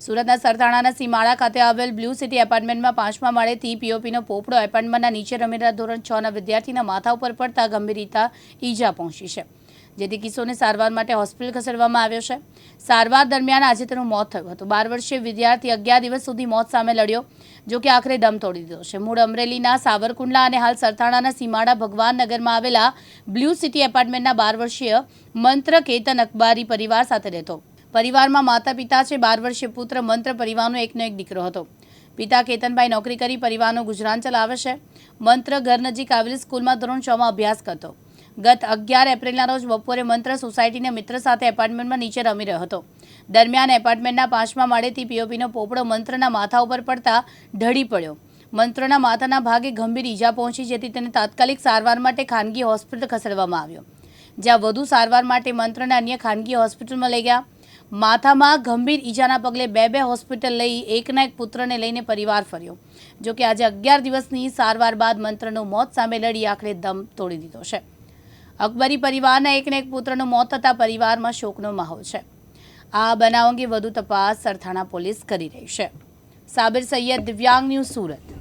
સુરતના સરથાણાના સીમાળા ખાતે આવેલ બ્લુ સિટી એપાર્ટમેન્ટમાં પાંચમા માળેથી પીઓપીનો પોપડો એપાર્ટમેન્ટના નીચે રમેલા ધોરણ છ ના વિદ્યાર્થીના માથા ઉપર પડતા ગંભીર રીતે ઈજા પહોંચી છે, જેથી કિશોરને સારવાર માટે હોસ્પિટલ ખસેડવામાં આવ્યો છે. સારવાર દરમિયાન આજે તેનું મોત થયું હતું. બાર વર્ષીય વિદ્યાર્થી અગિયાર દિવસ સુધી મોત સામે લડ્યો, જો કે આખરે દમ તોડી દીધો છે. મૂળ અમરેલીના સાવરકુંડલા અને હાલ સરથાણાના સીમાડા ભગવાન નગરમાં આવેલા બ્લુ સિટી એપાર્ટમેન્ટના બાર વર્ષીય મંત્ર કેતન અકબારી પરિવાર સાથે રહેતો. પરિવારમાં માતા પિતા છે, બાર વર્ષીય પુત્ર, મંત્ર પરિવારનો એકનો એક દીકરો હતો. પિતા કેતનભાઈ નોકરી કરી, પરિવારનું ગુજરાન ચલાવે છે. મંત્ર ઘર નજીક આવેલી સ્કૂલમાં ધોરણ છમાં અભ્યાસ કરતો. ગત અગિયાર એપ્રિલના રોજ બપોરે મંત્ર સોસાયટીના મિત્ર સાથે એપાર્ટમેન્ટમાં નીચે રમી રહ્યો હતો. દરમિયાન એપાર્ટમેન્ટના પાંચમા માળેથી પીઓપીનો પોપડો મંત્રના માથા ઉપર પડતા ઢળી પડ્યો. મંત્રના માથાના ભાગે ગંભીર ઈજા પહોંચી, જેથી તેને તાત્કાલિક સારવાર માટે ખાનગી હોસ્પિટલ ખસેડવામાં આવ્યો. જ્યાં વધુ સારવાર માટે મંત્રને અન્ય ખાનગી હોસ્પિટલમાં લઈ ગયા. માથામાં ગંભીર ઈજાના પગલે બે બે હોસ્પિટલ લઈ એકના એક પુત્રને લઈને પરિવાર ફર્યો. જો કે આજે અગિયાર દિવસની સારવાર બાદ મંત્રનું મોત સામે લડી આખરે દમ તોડી દીધો છે. અકબરી પરિવારના એકને એક પુત્રનું મોત થતાં પરિવારમાં શોકનો માહોલ છે. આ બનાવ અંગે વધુ તપાસ સરથાણા પોલીસ કરી રહી છે. સાબિર સૈયદ દિવ્યાંગ ન્યૂઝ સુરત.